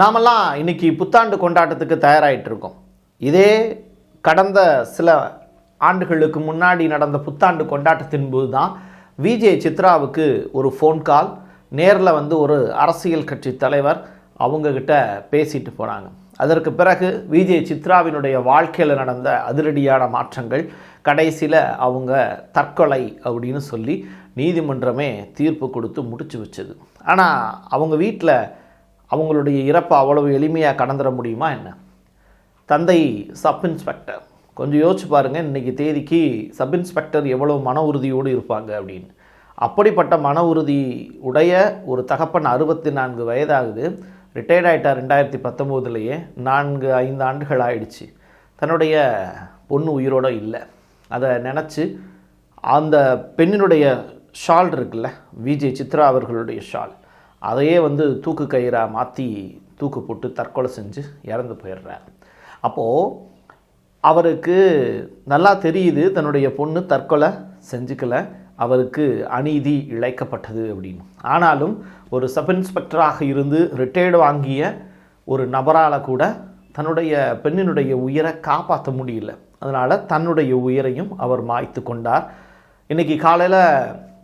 நாமெல்லாம் இன்னைக்கு புத்தாண்டு கொண்டாட்டத்துக்கு தயாராகிட்டு இருக்கோம் இதே கடந்த சில ஆண்டுகளுக்கு முன்னாடி நடந்த புத்தாண்டு கொண்டாட்டத்தின் போது தான் விஜே சித்ராவுக்கு ஒரு ஃபோன் கால் நேரில் வந்து ஒரு அரசியல் கட்சி தலைவர் அவங்கக்கிட்ட பேசிட்டு போனாங்க. அதற்கு பிறகு விஜய் சித்ராவினுடைய வாழ்க்கையில் நடந்த அதிரடியான மாற்றங்கள் கடைசியில் அவங்க தற்கொலை அப்படின்னு சொல்லி நீதிமன்றமே தீர்ப்பு கொடுத்து முடிச்சு வச்சது. ஆனால் அவங்க வீட்டில் அவங்களுடைய இறப்பை அவ்வளவு எளிமையாக கடந்துட முடியுமா என்ன? தந்தை சப் இன்ஸ்பெக்டர். கொஞ்சம் யோசிச்சு பாருங்கள் இன்றைக்கி தேதிக்கு சப் இன்ஸ்பெக்டர் எவ்வளோ மன உறுதியோடு இருப்பாங்க அப்படின்னு. அப்படிப்பட்ட மன உறுதி உடைய ஒரு தகப்பன் அறுபத்தி நான்கு வயதாகுது. ரிட்டையர்ட் ஆகிட்டார் ரெண்டாயிரத்தி பத்தொம்போதுலேயே. நான்கு ஐந்து ஆண்டுகள் ஆயிடுச்சு. தன்னுடைய பொண்ணு உயிரோட இல்லை. அதை நினச்சி அந்த பெண்ணினுடைய ஷால் இருக்குல்ல விஜய் சித்ரா அவர்களுடைய ஷால். அதையே வந்து தூக்கு கயிறாக மாற்றி தூக்கு போட்டு தற்கொலை செஞ்சு இறந்து போயிடுறார். அப்போது அவருக்கு நல்லா தெரியுது தன்னுடைய பொண்ணு தற்கொலை செஞ்சுக்கலை அவருக்கு அநீதி இழைக்கப்பட்டது அப்படின்னு. ஆனாலும் ஒரு சப் இன்ஸ்பெக்டராக இருந்து ரிட்டையர்டு வாங்கிய ஒரு நபரால் கூட தன்னுடைய பெண்ணினுடைய உயிரை காப்பாற்ற முடியல. அதனால் தன்னுடைய உயிரையும் அவர் மாய்த்து கொண்டார். இன்றைக்கி காலையில்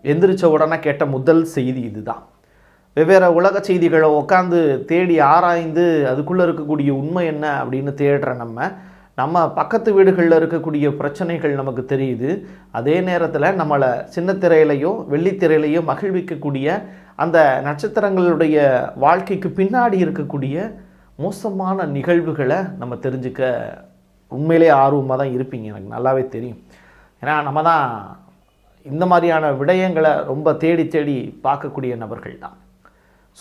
எந்திரிச்ச உடனே கேட்ட முதல் செய்தி இதுதான். வெவ்வேறு உலக செய்திகளை உட்காந்து தேடி ஆராய்ந்து அதுக்குள்ளே இருக்கக்கூடிய உண்மை என்ன அப்படின்னு தேடுற நம்ம நம்ம பக்கத்து வீடுகளில் இருக்கக்கூடிய பிரச்சனைகள் நமக்கு தெரியுது. அதே நேரத்தில் நம்மளை சின்ன திரையிலையோ வெள்ளித்திரையிலையோ மகிழ்விக்கக்கூடிய அந்த நட்சத்திரங்களுடைய வாழ்க்கைக்கு பின்னாடி இருக்கக்கூடிய மோசமான நிகழ்வுகளை நம்ம தெரிஞ்சுக்க உண்மையிலே ஆர்வமாக தான் இருப்பீங்க. எனக்கு நல்லாவே தெரியும். ஏன்னா நம்ம தான் இந்த மாதிரியான விடயங்களை ரொம்ப தேடி தேடி பார்க்கக்கூடிய நபர்கள் தான்.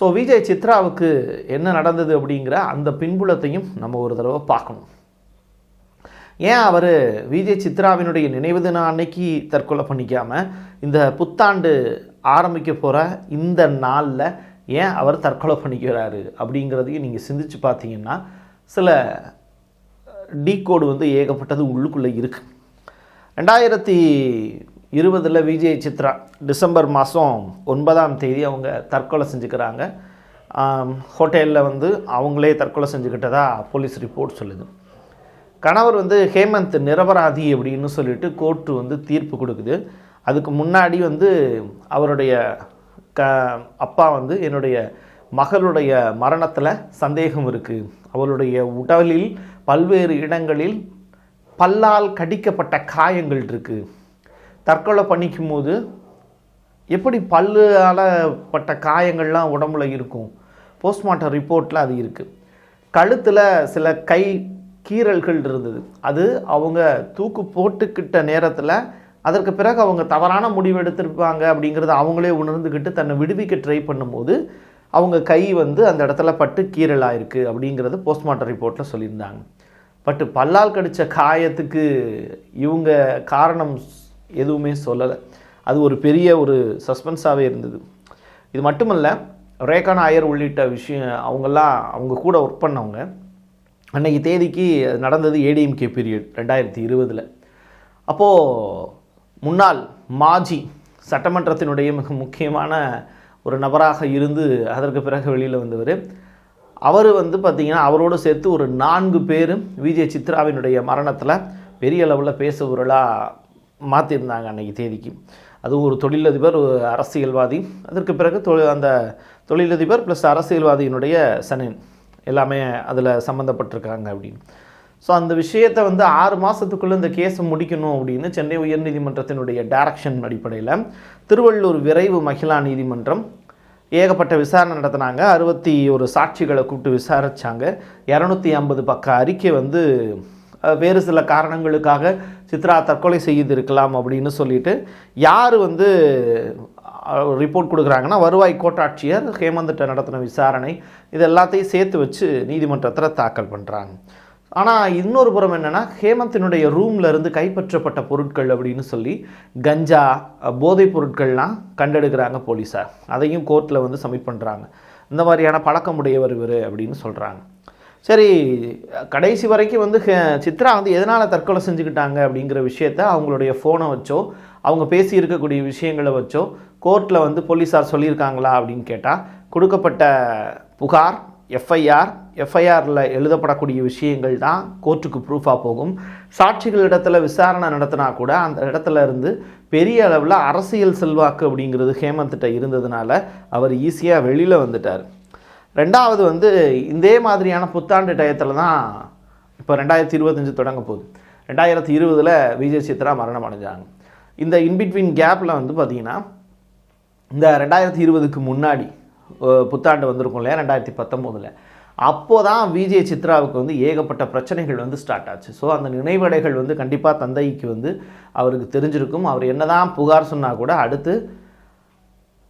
ஸோ விஜய் சித்ராவுக்கு என்ன நடந்தது அப்படிங்கிற அந்த பின்புலத்தையும் நம்ம ஒரு தடவை பார்க்கணும். ஏன் அவர் விஜய் சித்ராவினுடைய நினைவு தினம் அன்னைக்கு தற்கொலை பண்ணிக்காமல் இந்த புத்தாண்டு ஆரம்பிக்க போகிற இந்த நாளில் ஏன் அவர் தற்கொலை பண்ணிக்கிறாரு அப்படிங்கிறதையும் நீங்கள் சிந்திச்சு பார்த்தீங்கன்னா சில டீ கோடு வந்து ஏகப்பட்டது உள்ளுக்குள்ளே இருக்குது ரெண்டாயிரத்தி இருபதில் விஜய் சித்ரா. டிசம்பர் மாதம் ஒன்பதாம் தேதி அவங்க தற்கொலை செஞ்சுக்கிறாங்க. ஹோட்டலில் வந்து அவங்களே தற்கொலை செஞ்சுக்கிட்டதா போலீஸ் ரிப்போர்ட் சொல்லுது. கணவர் வந்து ஹேமந்த் நிரபராதி அப்படின்னு சொல்லிட்டு கோர்ட்டு வந்து தீர்ப்பு கொடுக்குது. அதுக்கு முன்னாடி வந்து அவருடைய க அப்பா வந்து என்னுடைய மகளுடைய மரணத்தில் சந்தேகம் இருக்குது அவளுடைய உடலில் பல்வேறு இடங்களில் பல்லால் கடிக்கப்பட்ட காயங்கள் இருக்குது தற்கொலை பண்ணிக்கும் போது எப்படி பல்லால் பட்ட காயங்கள்லாம் உடம்புல இருக்கும்? போஸ்ட்மார்ட்டம் ரிப்போர்ட்டில் அது இருக்குது கழுத்தில் சில கை கீறல்கள் இருந்தது. அது அவங்க தூக்கு போட்டுக்கிட்ட நேரத்தில் அதற்கு பிறகு அவங்க தவறான முடிவு எடுத்திருப்பாங்க அப்படிங்கிறத அவங்களே உணர்ந்துக்கிட்டு தன்னை விடுவிக்க ட்ரை பண்ணும்போது அவங்க கை வந்து அந்த இடத்துல பட்டு கீறல் ஆயிருக்கு அப்படிங்கிறது போஸ்ட்மார்ட்டம் ரிப்போர்ட்டில் சொல்லியிருந்தாங்க. பட் பல்லால் கடித்த காயத்துக்கு இவங்க காரணம் எதுவுமே சொல்லலை. அது ஒரு பெரிய ஒரு சஸ்பென்ஸாகவே இருந்தது. இது மட்டுமல்ல ரேகா நாயர் உள்ளிட்ட விஷயம் அவங்கெல்லாம் அவங்க கூட ஒர்க் பண்ணவங்க அன்றைக்கி தேதிக்கு அது நடந்தது ஏடிஎம்கே பீரியட் ரெண்டாயிரத்தி இருபதில். அப்போது முன்னாள் மாஜி சட்டமன்றத்தினுடைய மிக முக்கியமான ஒரு நபராக இருந்து அதற்கு பிறகு வெளியில் வந்தவர். அவர் வந்து பார்த்திங்கன்னா அவரோடு சேர்த்து ஒரு நான்கு பேரும் விஜய் சித்ராவினுடைய மரணத்தில் பெரிய லெவலில் பேசுபொருளாக மாற்றிருந்தாங்க அன்றைக்கி தேதிக்கு. அது ஒரு தொழிலதிபர் ஒரு அரசியல்வாதி. அதற்கு பிறகு தொழில் அந்த தொழிலதிபர் ப்ளஸ் அரசியல்வாதியினுடைய சனின் எல்லாமே அதில் சம்மந்தப்பட்டிருக்காங்க அப்படின்னு. ஸோ அந்த விஷயத்தை வந்து ஆறு மாதத்துக்குள்ளே இந்த கேஸை முடிக்கணும் அப்படின்னு சென்னை உயர்நீதிமன்றத்தினுடைய டைரக்ஷன் அடிப்படையில் திருவள்ளூர் விரைவு மகிழா நீதிமன்றம் ஏகப்பட்ட விசாரணை நடத்தினாங்க. அறுபத்தி ஒரு சாட்சிகளை கூப்பிட்டு விசாரித்தாங்க இரநூத்தி ஐம்பது பக்க அறிக்கை வந்து வேறு சில காரணங்களுக்காக சித்ரா தற்கொலை செய்திருக்கலாம் அப்படின்னு சொல்லிட்டு யார் வந்து ரிப்போர்ட் கொடுக்குறாங்கன்னா வருவாய் கோட்டாட்சியர் ஹேமந்திட்ட நடத்தின விசாரணை இது எல்லாத்தையும் சேர்த்து வச்சு நீதிமன்றத்தில் தாக்கல் பண்ணுறாங்க ஆனால் இன்னொரு புறம் என்னென்னா ஹேமந்தினுடைய ரூமில் இருந்து கைப்பற்றப்பட்ட பொருட்கள் அப்படின்னு சொல்லி கஞ்சா போதைப் பொருட்கள்லாம் கண்டெடுக்கிறாங்க போலீஸார். அதையும் கோர்ட்டில் வந்து சப்மிட் பண்ணுறாங்க இந்த மாதிரியான பழக்கமுடையவர் இவர் அப்படின்னு சொல்கிறாங்க சரி கடைசி வரைக்கும் வந்து ஹே- சித்ரா வந்து எதனால் தற்கொலை செஞ்சுக்கிட்டாங்க அப்படிங்கிற விஷயத்த அவங்களுடைய ஃபோனை வச்சோ அவங்க பேசி இருக்கக்கூடிய விஷயங்களை வச்சோ கோர்ட்டில் வந்து போலீஸார் சொல்லியிருக்காங்களா அப்படின்னு கேட்டால் கொடுக்கப்பட்ட புகார் எஃப்ஐஆர் எஃப்ஐஆரில் எழுதப்படக்கூடிய விஷயங்கள் தான் கோர்ட்டுக்கு ப்ரூஃபாக போகும். சாட்சிகள் இடத்துல விசாரணை நடத்தினா கூட அந்த இடத்துல இருந்து பெரிய அளவில் அரசியல் செல்வாக்கு அப்படிங்கிறது ஹேமந்த்கிட்ட இருந்ததுனால அவர் ஈஸியாக வெளியில் வந்துட்டார். ரெண்டாவது வந்து இதே மாதிரியான புத்தாண்டு டயத்தில் தான் இப்போ ரெண்டாயிரத்தி இருபத்தஞ்சு தொடங்க போகுது. ரெண்டாயிரத்தி இருபதில் விஜய் சித்ரா மரணம் அடைஞ்சாங்க. இந்த இன்பிட்வீன் கேப்பில் வந்து பார்த்திங்கன்னா இந்த ரெண்டாயிரத்தி இருபதுக்கு முன்னாடி புத்தாண்டு வந்திருக்கும் இல்லையா ரெண்டாயிரத்தி பத்தொம்போதில் அப்போ தான் விஜய் சித்ராவுக்கு வந்து ஏகப்பட்ட பிரச்சனைகள் வந்து ஸ்டார்ட் ஆச்சு. ஸோ அந்த நினைவடைகள் வந்து கண்டிப்பாக தந்தைக்கு வந்து அவருக்கு தெரிஞ்சிருக்கும். அவர் என்னதான் புகார் சொன்னால் கூட அடுத்து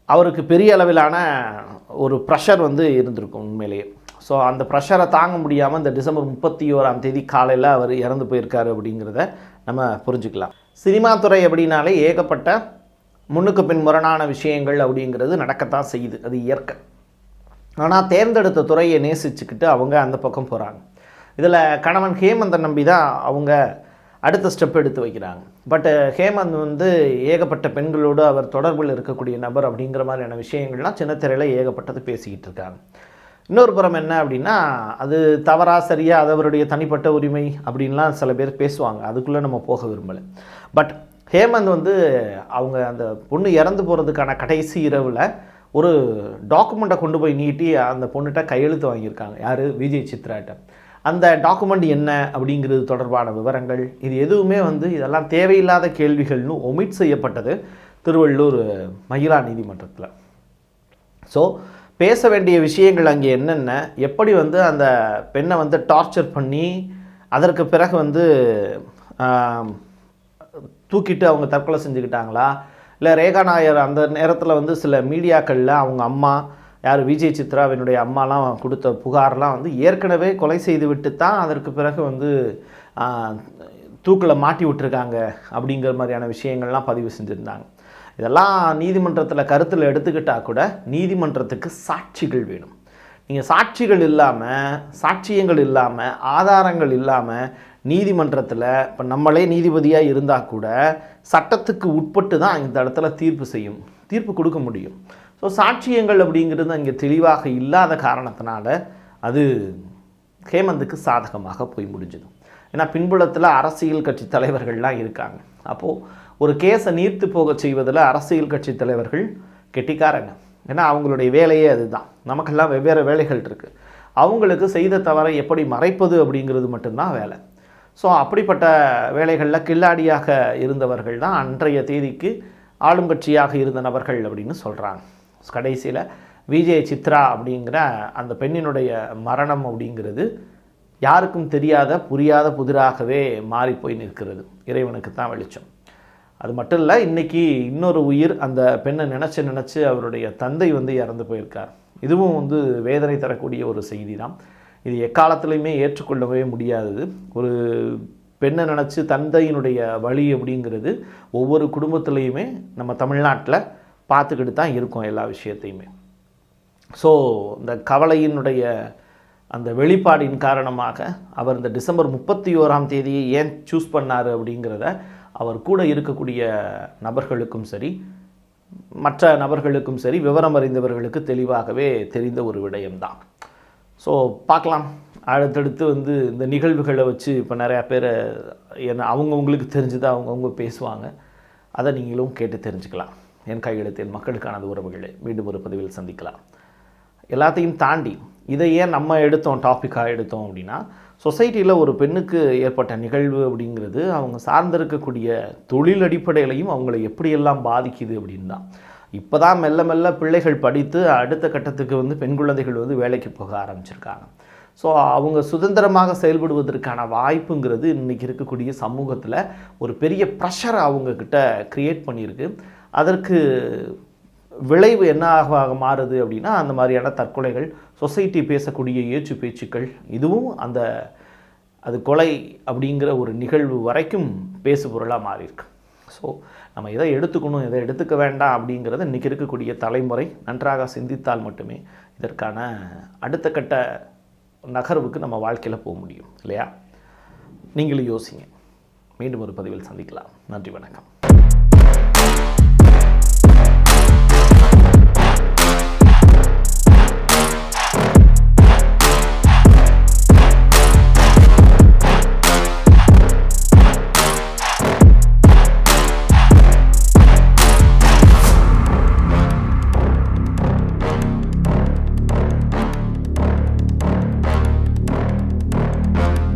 அவருக்கு பெரிய அளவிலான ஒரு ப்ரெஷர் வந்து இருந்திருக்கும் உண்மையிலேயே. ஸோ அந்த ப்ரெஷரை தாங்க முடியாமல் இந்த டிசம்பர் முப்பத்தி ஓராம் தேதி காலையில் அவர் இறந்து போயிருக்காரு அப்படிங்கிறத நம்ம புரிஞ்சுக்கலாம். சினிமா துறை அப்படின்னாலே ஏகப்பட்ட முன்னுக்கு பின் முரணான விஷயங்கள் அப்படிங்கிறது நடக்கத்தான் செய்யுது. அது இயற்கை. ஆனால் தேர்ந்தெடுத்த துறையை நேசிச்சுக்கிட்டு அவங்க அந்த பக்கம் போகிறாங்க இதில் கணவன் ஹேமந்தன் நம்பி தான் அவங்க அடுத்த ஸ்டெப் எடுத்து வைக்கிறாங்க. பட் ஹேமந்த் வந்து ஏகப்பட்ட பெண்களோடு அவர் தொடர்பில் இருக்கக்கூடிய நபர் அப்படிங்கிற மாதிரியான விஷயங்கள்லாம் சின்னத்திரையில் ஏகப்பட்டது பேசிக்கிட்டு இருக்காங்க. இன்னொரு புறம் என்ன அப்படின்னா அது தவறா சரியா அது அவருடைய தனிப்பட்ட உரிமை அப்படின்லாம் சில பேர் பேசுவாங்க. அதுக்குள்ளே நம்ம போக விரும்பலை. பட் ஹேமந்த் வந்து அவங்க அந்த பொண்ணு இறந்து போகிறதுக்கான கடைசி இரவில் ஒரு டாக்குமெண்ட்டை கொண்டு போய் நீட்டி அந்த பொண்ணுகிட்ட கையெழுத்து வாங்கியிருக்காங்க. யார்? விஜய் சித்ராட்ட. அந்த டாக்குமெண்ட் என்ன அப்படிங்கிறது தொடர்பான விவரங்கள் இது எதுவுமே வந்து இதெல்லாம் தேவையில்லாத கேள்விகள்னு ஒமிட் செய்யப்பட்டது திருவள்ளூர் மகிழா நீதிமன்றத்தில். ஸோ பேச வேண்டிய விஷயங்கள் அங்கே என்னென்ன எப்படி வந்து அந்த பெண்ணை வந்து டார்ச்சர் பண்ணி அதற்கு பிறகு வந்து தூக்கிட்டு அவங்க தற்கொலை செஞ்சுக்கிட்டாங்களா? இல்லை ரேகா நாயர் அந்த நேரத்தில் வந்து சில மீடியாக்களில் அவங்க அம்மா யார் விஜய் சித்ராவினுடைய அம்மாலாம் கொடுத்த புகார்லாம் வந்து ஏற்கனவே கொலை செய்து விட்டு தான் அதற்கு பிறகு வந்து தூக்கில் மாட்டி விட்டுருக்காங்க அப்படிங்கிற மாதிரியான விஷயங்கள்லாம் பதிவு செஞ்சுருந்தாங்க. இதெல்லாம் நீதிமன்றத்தில் கருத்தில் எடுத்துக்கிட்டால் கூட நீதிமன்றத்துக்கு சாட்சிகள் வேணும். நீங்கள் சாட்சிகள் இல்லாமல் சாட்சியங்கள் இல்லாமல் ஆதாரங்கள் இல்லாமல் நீதிமன்றத்தில் இப்போ நம்மளே நீதிபதியாக இருந்தால் கூட சட்டத்துக்கு உட்பட்டு தான் இந்த இடத்துல தீர்ப்பு செய்யும். தீர்ப்பு கொடுக்க முடியும். ஸோ சாட்சியங்கள் அப்படிங்கிறது அங்கே தெளிவாக இல்லாத காரணத்தினால அது ஹேமந்துக்கு சாதகமாக போய் முடிஞ்சது. ஏன்னா பின்புலத்தில் அரசியல் கட்சி தலைவர்கள்லாம் இருக்காங்க. அப்போது ஒரு கேஸை நீர்த்து போக செய்வதில் அரசியல் கட்சி தலைவர்கள் கெட்டிக்காரங்க. ஏன்னா அவங்களுடைய வேலையே அதுதான். நமக்கெல்லாம் வெவ்வேறு வேலைகள் இருக்குது அவங்களுக்கு செய்த தவறை எப்படி மறைப்பது அப்படிங்கிறது மட்டும்தான் வேலை. ஸோ அப்படிப்பட்ட வேலைகளில் கில்லாடியாக இருந்தவர்கள் தான் அன்றைய தேதிக்கு ஆளும் கட்சியாக இருந்த நபர்கள் அப்படின்னு சொல்கிறாங்க கடைசியில் விஜய சித்ரா அப்படிங்கிற அந்த பெண்ணினுடைய மரணம் அப்படிங்கிறது யாருக்கும் தெரியாத புரியாத புதிராகவே மாறி போய் நிற்கிறது. இறைவனுக்கு தான் வெளிச்சம். அது மட்டும் இல்லை இன்றைக்கி இன்னொரு உயிர் அந்த பெண்ணை நினச்சி நினச்சி அவருடைய தந்தை வந்து இறந்து போயிருக்கார். இதுவும் வந்து வேதனை தரக்கூடிய ஒரு செய்தி தான் இது எக்காலத்துலையுமே ஏற்றுக்கொள்ளவே முடியாதது. ஒரு பெண்ணை நினச்சி தந்தையினுடைய வழி அப்படிங்கிறது ஒவ்வொரு குடும்பத்துலேயுமே நம்ம தமிழ்நாட்டில் பார்த்துக்கிட்டு தான் இருக்கும் எல்லா விஷயத்தையுமே. ஸோ இந்த கவலையினுடைய அந்த வெளிப்பாடின் காரணமாக அவர் இந்த டிசம்பர் முப்பத்தி ஓராம் தேதியை ஏன் சூஸ் பண்ணார் அப்படிங்கிறத அவர் கூட இருக்கக்கூடிய நபர்களுக்கும் சரி மற்ற நபர்களுக்கும் சரி விவரம் அறிந்தவர்களுக்கு தெளிவாகவே தெரிந்த ஒரு விடயம்தான். ஸோ பார்க்கலாம். அடுத்தடுத்து வந்து இந்த நிகழ்வுகளை வச்சு இப்போ நிறையா பேர் என்ன அவங்கவுங்களுக்கு தெரிஞ்சதை அவங்கவுங்க பேசுவாங்க. அதை நீங்களும் கேட்டு தெரிஞ்சுக்கலாம். என் கையெழுத்து மக்களுக்கான மக்களுக்கானது உறவுகளை. மீண்டும் ஒரு பதிவில் சந்திக்கலாம். எல்லாத்தையும் தாண்டி இதை ஏன் நம்ம எடுத்தோம் டாப்பிக்காக எடுத்தோம் அப்படின்னா சொசைட்டியில் ஒரு பெண்ணுக்கு ஏற்பட்ட நிகழ்வு அப்படிங்கிறது அவங்க சார்ந்திருக்கக்கூடிய தொழில் அடிப்படையிலையும் அவங்கள எப்படியெல்லாம் பாதிக்குது அப்படின்னு தான் இப்போ தான் மெல்ல மெல்ல பிள்ளைகள் படித்து அடுத்த கட்டத்துக்கு வந்து பெண் குழந்தைகள் வந்து வேலைக்கு போக ஆரம்பிச்சிருக்காங்க. ஸோ அவங்க சுதந்திரமாக செயல்படுவதற்கான வாய்ப்புங்கிறது இன்றைக்கி இருக்கக்கூடிய சமூகத்தில் ஒரு பெரிய ப்ரெஷரை அவங்கக்கிட்ட க்ரியேட் பண்ணியிருக்கு. அதற்கு விளைவு என்ன ஆக மாறுது அப்படின்னா அந்த மாதிரியான தற்கொலைகள் சொசைட்டி பேசக்கூடிய ஏச்சு பேச்சுக்கள் இதுவும் அந்த அது கொலை அப்படிங்கிற ஒரு நிகழ்வு வரைக்கும் பேசு பொருளாக மாறியிருக்கு. ஸோ நம்ம எதை எடுத்துக்கணும் எதை எடுத்துக்க வேண்டாம் அப்படிங்கிறத இன்றைக்கி இருக்கக்கூடிய தலைமுறை நன்றாக சிந்தித்தால் மட்டுமே இதற்கான அடுத்த கட்ட நகர்வுக்கு நம்ம வாழ்க்கையில் போக முடியும் இல்லையா? நீங்களும் யோசிங்க. மீண்டும் ஒரு பதிவில் சந்திக்கலாம். நன்றி வணக்கம்.